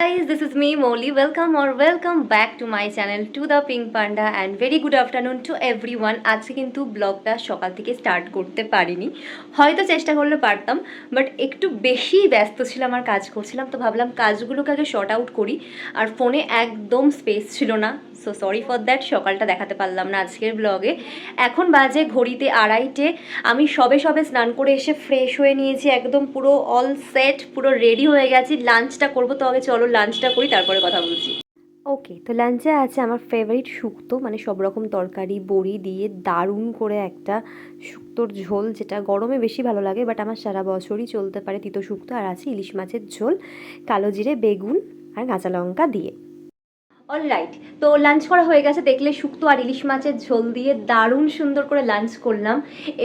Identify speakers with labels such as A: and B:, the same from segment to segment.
A: guys, this is me Molly welcome or welcome back to my channel, to the pink panda, and very good afternoon to everyone. আজকে কিন্তু ব্লগটা সকাল থেকে start করতে পারিনি। হয়তো চেষ্টা করলে পারতাম বাট একটু বেশি ব্যস্ত ছিলাম আর কাজ করছিলাম, তো ভাবলাম কাজগুলোকে আগে শর্ট আউট করি। আর ফোনে একদম স্পেস ছিল না। সো সরি ফর দ্যাট সকালটা দেখাতে পারলাম না আজকের ব্লগে এখন বাজে ঘড়িতে আড়াইটে। আমি সবে সবে স্নান করে এসে ফ্রেশ হয়ে নিয়েছি, একদম পুরো অল সেট পুরো রেডি হয়ে গেছি। লাঞ্চটা করব তো আগে, চলো লাঞ্চটা করি, তারপরে কথা বলছি। ওকে তো লাঞ্চে আছে আমার ফেভারিট শুক্তো মানে সব রকম তরকারি, বড়ি দিয়ে দারুণ করে একটা শুক্তোর ঝোল, যেটা গরমে বেশি ভালো লাগে বাট আমার সারা বছরই চলতে পারে তিতো শুক্তো, আর আছে ইলিশ মাছের ঝোল, কালো জিরে, বেগুন, আর কাঁচা লঙ্কা দিয়ে। অলরাইট তো লাঞ্চ করা হয়ে গেছে। দেখলে শুক্তো আর ইলিশ মাছের ঝোল দিয়ে দারুণ সুন্দর করে লাঞ্চ করলাম।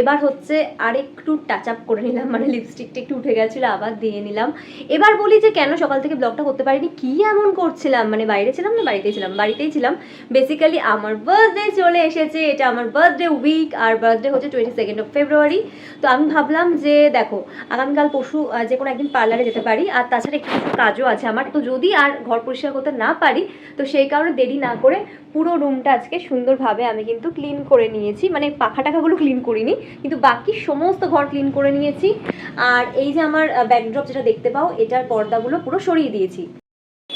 A: এবার হচ্ছে আর একটু টাচ আপ করে নিলাম। মানে লিপস্টিকটা একটু উঠে গেছিল, আবার দিয়ে নিলাম। এবার বলি যে কেন সকাল থেকে ব্লগটা করতে পারিনি? কি এমন করছিলাম? মানে বাইরে ছিলাম না? বাড়িতেই ছিলাম। বাড়িতেই ছিলাম। বেসিক্যালি আমার বার্থডে চলে এসেছে। এটা আমার বার্থডে উইক আর বার্থডে হচ্ছে টোয়েন্টি সেকেন্ড অফ ফেব্রুয়ারি তো আমি ভাবলাম যে দেখো, আগামীকাল পশু যে কোনো একদিন পার্লারে যেতে পারি। আর তাছাড়া একটু কাজও আছে আমার। তো যদি আর ঘর পরিষ্কার করতে না পারি, তো সেই কারণে দেরি না করে পুরো রুমটা আজকে সুন্দরভাবে আমি কিন্তু ক্লিন করে নিয়েছি। মানে পাখা টাখাগুলো ক্লিন করিনি, কিন্তু বাকি সমস্ত ঘর ক্লিন করে নিয়েছি। আর এই যে আমার ব্যাকড্রপ যেটা দেখতে পাও, এটার পর্দাগুলো পুরো সরিয়ে দিয়েছি।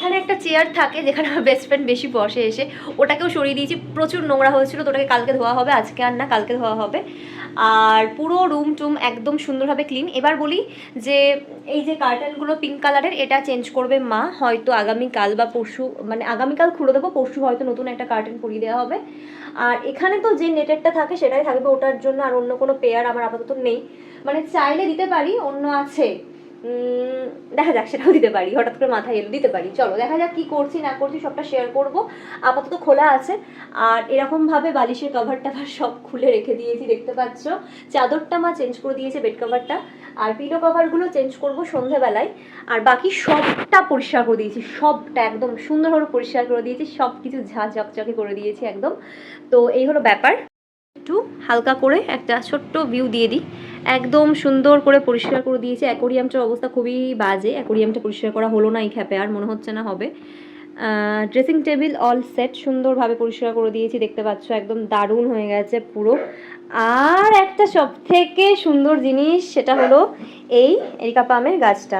A: এখানে একটা চেয়ার থাকে যেখানে আমার বেস্ট ফ্রেন্ড বেশি বসে এসে। ওটাকেও সরিয়ে দিয়েছি। প্রচুর নোংরা হয়েছিল, তো ওটাকে কালকে ধোয়া হবে, আজকে আর না, কালকে ধোয়া হবে। আর পুরো রুম টুম একদম সুন্দরভাবে ক্লিন এবার বলি যে, এই যে কার্টেনগুলো পিঙ্ক কালারের এটা চেঞ্জ করবে মা। হয়তো আগামীকাল বা পরশু মানে আগামীকাল খুলে দেবো, পরশু হয়তো নতুন একটা কার্টেন পরিয়ে দেওয়া হবে। আর এখানে তো যে নেটেরটা থাকে, সেটাই থাকবে ওটার জন্য, আর অন্য কোনো পেয়ার আমার আপাতত নেই। মানে চাইলে দিতে পারি, অন্য আছে। দেখা যাক, সেটাও দিতে পারি। হঠাৎ করে মাথায় এলো, দিতে পারি। চলো, দেখা যাক কি করছি, না করছি, সবটা শেয়ার করব। আপাতত খোলা আছে। আর এরকমভাবে বালিশের কভার টাভার সব খুলে রেখে দিয়েছি, দেখতে পাচ্ছ? চাদরটা মা চেঞ্জ করে দিয়েছে বেড কভারটা আর পিলো কভারগুলো চেঞ্জ করব সন্ধেবেলায়। আর বাকি সবটা পরিষ্কার করে দিয়েছি, সবটা একদম সুন্দরভাবে পরিষ্কার করে দিয়েছি সব কিছু ঝা ঝকঝকে করে দিয়েছি একদম। তো এই হলো ব্যাপার। একটু হালকা করে একটা ছোট্ট ভিউ দিয়ে দিই। একদম সুন্দর করে পরিষ্কার করে দিয়েছি। অ্যাকোরিয়ামটার অবস্থা খুবই বাজে। অ্যাকোরিয়ামটা পরিষ্কার করা হলো না এই খ্যাপে, আর মনে হচ্ছে না হবে। ড্রেসিং টেবিল অল সেট সুন্দরভাবে পরিষ্কার করে দিয়েছি। দেখতে পাচ্ছ, একদম দারুণ হয়ে গেছে পুরো। আর একটা সব থেকে সুন্দর জিনিস, সেটা হলো এই এরিকা পামের গাছটা।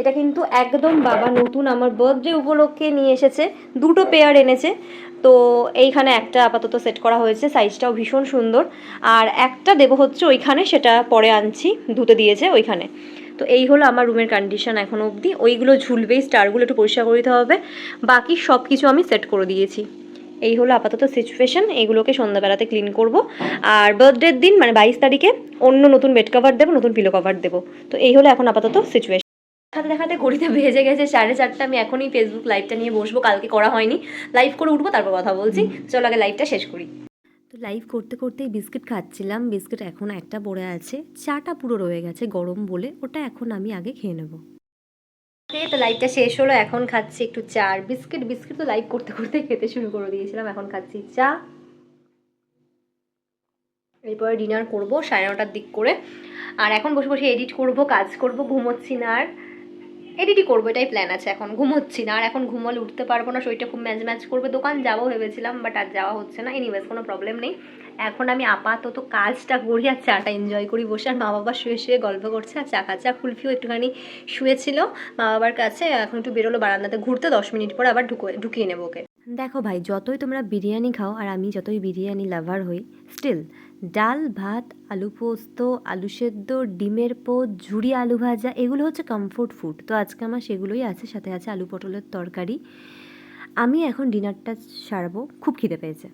A: এটা কিন্তু একদম বাবা নতুন, আমার বার্থডে উপলক্ষে নিয়ে এসেছে। দুটো পেয়ার এনেছে। তো এইখানে একটা আপাতত সেট করা হয়েছে সাইজটাও ভীষণ সুন্দর। আর একটা দেবো হচ্ছে ওইখানে, সেটা পরে আনছি, ধুতে দিয়েছে ওইখানে। তো এই হলো আমার রুমের কন্ডিশন এখন অবধি। ওইগুলো ঝুলবেই স্টারগুলো একটু পরিষ্কার করে দিতে হবে। বাকি সব কিছু আমি সেট করে দিয়েছি। এই হলো আপাতত সিচুয়েশন এইগুলোকে সন্ধ্যাবেলাতে ক্লিন করব। আর বার্থডের দিন মানে বাইশ তারিখে, অন্য নতুন বেড কভার দেবো, নতুন পিলো কভার দেবো। তো এই হলো এখন আপাতত সিচুয়েশন দেখাতে দেখাতে ঘড়িতে ভেজে গেছে সাড়ে চারটা আমি এখনই ফেসবুক লাইভটা নিয়ে বসবো কালকে করা হয়নি। লাইভ করে উঠবো তারপর কথা বলছি। চলো আগে লাইভটা শেষ করি। তো লাইভ করতে করতেই বিস্কিট খাচ্ছিলাম বিস্কিট এখন একটা পড়ে আছে। চাটা পুরো রয়ে গেছে গরম বলে ওটা এখন আমি আগে খেয়ে নেব। তো লাইভটা শেষ হলো এখন খাচ্ছি একটু চা। আর বিস্কিট বিস্কিট তো লাইভ করতে করতে খেতে শুরু করে দিয়েছিলাম এখন খাচ্ছি চা। এরপরে ডিনার করব সাড়ে নটার দিক করে। আর এখন বসে বসে এডিট করব কাজ করব ঘুমোচ্ছি না আর। এডিটই করব, এটাই প্ল্যান আছে। এখন ঘুমোচ্ছি না, আর এখন ঘুমালে উঠতে পারব না, শরীরটা খুব ম্যাচ ম্যাচ করবে। দোকান যাব ভেবেছিলাম বাট আর যাওয়া হচ্ছে না। এনিওয়েজ কোনো প্রবলেম নেই। এখন আমি আপাতত কাজটা করি আর চাটা এনজয় করি। বসে আর মা বাবা শুয়ে শুয়ে গল্প করছে আর চা কাচা কুলফিও একটুখানি শুয়েছিল মা বাবার কাছে। এখন একটু বেরোলো বারান্দাতে। ঘুরতে দশ মিনিট পর আবার ঢুকে ঢুকিয়ে নেব ওকে। দেখো ভাই, যতই তোমরা বিরিয়ানি খাও আর আমি যতই বিরিয়ানি লাভার হই স্টিল ডাল, ভাত, আলু পোস্ত, আলু সেদ্ধ, ডিমের পোত ঝুড়ি আলু ভাজা, এগুলো হচ্ছে কমফোর্ট ফুড তো আজকে আমার সেগুলোই আছে, সাথে আছে আলু পটলের তরকারি। আমি এখন ডিনারটা সারবো, খুব খিদে পেয়েছে।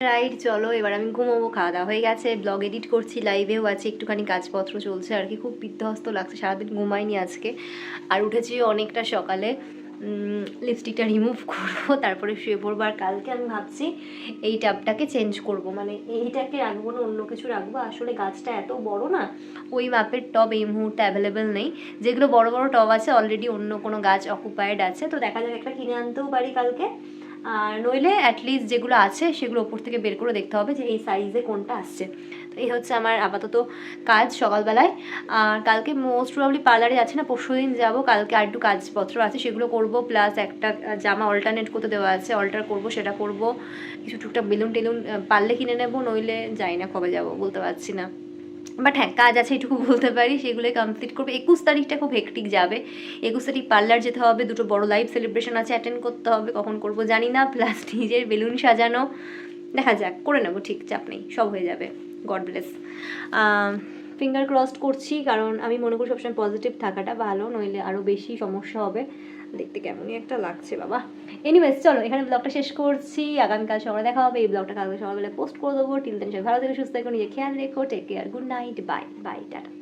A: রাইট চলো, এবার আমি ঘুমোবো খাওয়া দাওয়া হয়ে গেছে ব্লগ এডিট করছি লাইভেও আছে, একটুখানি কাজপত্র চলছে, আর কি খুব বিধ্বস্ত লাগছে, সারাদিন ঘুমাইনি আজকে, আর উঠেছি অনেকটা সকালে। লিপস্টিকটা রিমুভ করব, তারপরে শুয়ে পড়ব। আর কালকে আমি ভাবছি এই ট্যাপটাকে চেঞ্জ করব। মানে এইটাকে রাখব না, অন্য কিছু রাখব। আসলে গাছটা এত বড় না, ওই মাপের টব এই মুহূর্তে অ্যাভেলেবেল নেই। যেগুলো বড় বড় টব আছে অলরেডি অন্য কোনো গাছ অকুপায়েড আছে। তো দেখা যাক একটা কিনে আনতেও পারি কালকে। নইলে অ্যাটলিস্ট যেগুলো আছে সেগুলো ওপর থেকে বের করে দেখতে হবে যে এই সাইজে কোনটা আসছে। তো এই হচ্ছে আমার আপাতত কাজ সকালবেলায়। আর কালকে মোস্ট প্রবলি পার্লারে যাচ্ছে না, পরশু দিন যাব। কালকে আর একটু কাজপত্র আছে, সেগুলো করব প্লাস একটা জামা অল্টারনেট করতে দেওয়া আছে অল্টার করব, সেটা করব। কিছু টুকটাক বেলুন টেলুন পারলে কিনে নেব, নইলে যাই না কবে যাব, বলতে পারছি না। বাট হ্যাঁ কাজ আছে, এটুকু বলতে পারি। সেগুলোই কমপ্লিট করব। একুশ তারিখটা খুব হেকটিক যাবে। একুশ তারিখ পার্লার যেতে হবে, দুটো বড় লাইভ সেলিব্রেশন আছে অ্যাটেন্ড করতে হবে, কখন করব জানি না। প্লাস নিজের বেলুন সাজানো। দেখা যাক, করে নেব, ঠিক চাপ নেই, সব হয়ে যাবে। গড ব্লেস ফিঙ্গার ক্রসড করছি, কারণ আমি মনে করি সবসময় পজিটিভ থাকাটা ভালো, নইলে আরও বেশি সমস্যা হবে। দেখতে কেমনই একটা লাগছে, বাবা। এনিওয়েজ চলো, এখানে ব্লগটা শেষ করছি। আগামীকাল সকালে দেখা হবে। এই ব্লগটা কালকে সকালবেলা পোস্ট করে দেবো। টিল দেন সবাই ভালো থেকে, সুস্থ থেকো নিজে খেয়াল রেখো। Take care good night bye bye tata